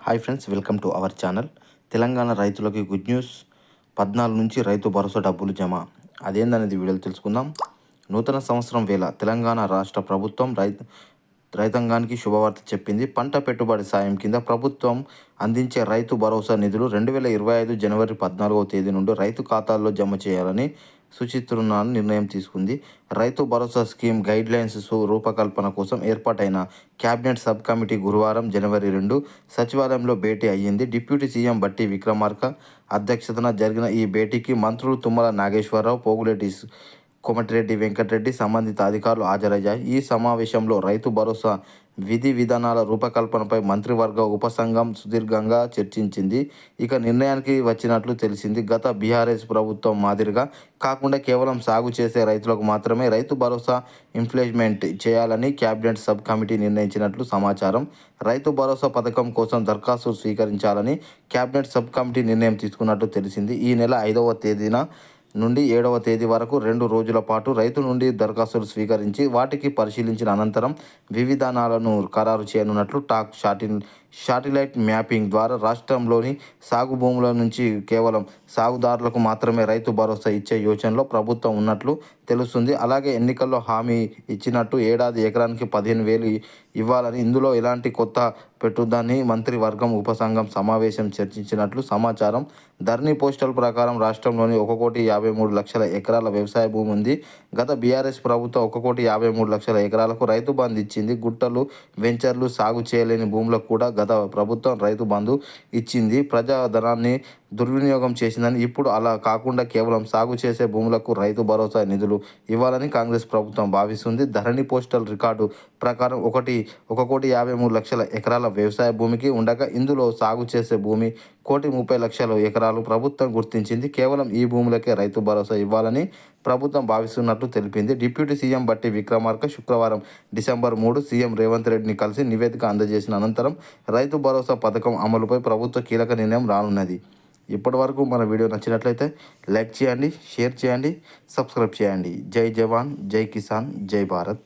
Hi friends welcome to our channel Telangana రైతులకి good news పద్నాలుగు నుంచి రైతు భరోసా డబ్బులు జమ. అదేందనేది వీడియోలో తెలుసుకుందాం. నూతన సంవత్సరం వేళ తెలంగాణ రాష్ట్ర ప్రభుత్వం రైతు రైతాంగానికి శుభవార్త చెప్పింది. పంట పెట్టుబడి సాయం కింద ప్రభుత్వం అందించే రైతు భరోసా నిధులు రెండు వేల ఇరవై ఐదు జనవరి పద్నాలుగవ తేదీ నుండి రైతు ఖాతాల్లో జమ చేయాలని సూచిస్తున్న నిర్ణయం తీసుకుంది. Rythu Bharosa scheme guide lines రూపకల్పన కోసం ఏర్పాటైన కేబినెట్ సబ్ కమిటీ గురువారం జనవరి రెండు సచివాలయంలో భేటీ అయ్యింది. డిప్యూటీ సీఎం బట్టి విక్రమార్క అధ్యక్షతన జరిగిన ఈ భేటీకి మంత్రులు తుమ్మల నాగేశ్వరరావు పోగులేటి కోమటిరెడ్డి వెంకటరెడ్డి సంబంధిత అధికారులు హాజరయ్యాయి. ఈ సమావేశంలో రైతు భరోసా విధి విధానాల రూపకల్పనపై మంత్రివర్గ ఉపసంఘం సుదీర్ఘంగా చర్చించింది. ఇక నిర్ణయానికి వచ్చినట్లు తెలిసింది. గత బీఆర్ఎస్ ప్రభుత్వం మాదిరిగా కాకుండా కేవలం సాగు చేసే రైతులకు మాత్రమే రైతు భరోసా ఇంప్లిమెంట్ చేయాలని కేబినెట్ సబ్ కమిటీ నిర్ణయించినట్లు సమాచారం. రైతు భరోసా పథకం కోసం దరఖాస్తు స్వీకరించాలని కేబినెట్ సబ్ కమిటీ నిర్ణయం తీసుకున్నట్లు తెలిసింది. ఈ నెల ఐదవ తేదీన నుండి ఏడవ తేదీ వరకు రెండు రోజుల పాటు రైతు నుండి దరఖాస్తులు స్వీకరించి వాటికి పరిశీలించిన అనంతరం వివిధానాలను ఖరారు చేయనున్నట్లు టాక్ షాటిన్ శాటిలైట్ మ్యాపింగ్ ద్వారా రాష్ట్రంలోని సాగు భూముల నుంచి కేవలం సాగుదారులకు మాత్రమే రైతు భరోసా ఇచ్చే యోచనలో ప్రభుత్వం ఉన్నట్లు తెలుస్తుంది. అలాగే ఎన్నికల్లో హామీ ఇచ్చినట్టు ఏడాది ఎకరానికి పదిహేను వేలు ఇవ్వాలని ఇందులో ఎలాంటి కొత్త పెట్టుద్దని మంత్రివర్గం ఉపసంఘం సమావేశం చర్చించినట్లు సమాచారం. ధర్నీ పోస్టల్ ప్రకారం రాష్ట్రంలోని ఒక కోటి యాభై మూడు లక్షల ఎకరాల వ్యవసాయ భూమి ఉంది. గత బీఆర్ఎస్ ప్రభుత్వం ఒక కోటి యాభై మూడు లక్షల ఎకరాలకు రైతు బంద్ ఇచ్చింది. గుట్టలు వెంచర్లు సాగు చేయలేని భూములకు కూడా గత ప్రభుత్వం రైతు బంధు ఇచ్చింది. ప్రజాధనాన్ని దుర్వినియోగం చేసిందని ఇప్పుడు అలా కాకుండా కేవలం సాగు చేసే భూములకు రైతు భరోసా నిధులు ఇవ్వాలని కాంగ్రెస్ ప్రభుత్వం భావిస్తుంది. ధరణి పోస్టల్ రికార్డు ప్రకారం ఒకటి ఒక కోటి యాభై మూడు లక్షల ఎకరాల వ్యవసాయ భూమికి ఉండగా ఇందులో సాగు చేసే భూమి కోటి ముప్పై లక్షల ఎకరాలు ప్రభుత్వం గుర్తించింది. కేవలం ఈ భూములకే రైతు భరోసా ఇవ్వాలని ప్రభుత్వం భావిస్తున్నట్లు తెలిపింది. డిప్యూటీ సీఎం బట్టి విక్రమార్క శుక్రవారం డిసెంబర్ మూడు సీఎం రేవంత్ రెడ్డిని కలిసి నివేదిక అందజేసిన అనంతరం రైతు భరోసా పథకం అమలుపై ప్రభుత్వ కీలక నిర్ణయం రానున్నది. ఇప్పటి వరకు మన వీడియో నచ్చినట్లయితే లైక్ చేయండి షేర్ చేయండి సబ్స్క్రైబ్ చేయండి. జై జవాన్ జై కిసాన్ జై భారత్.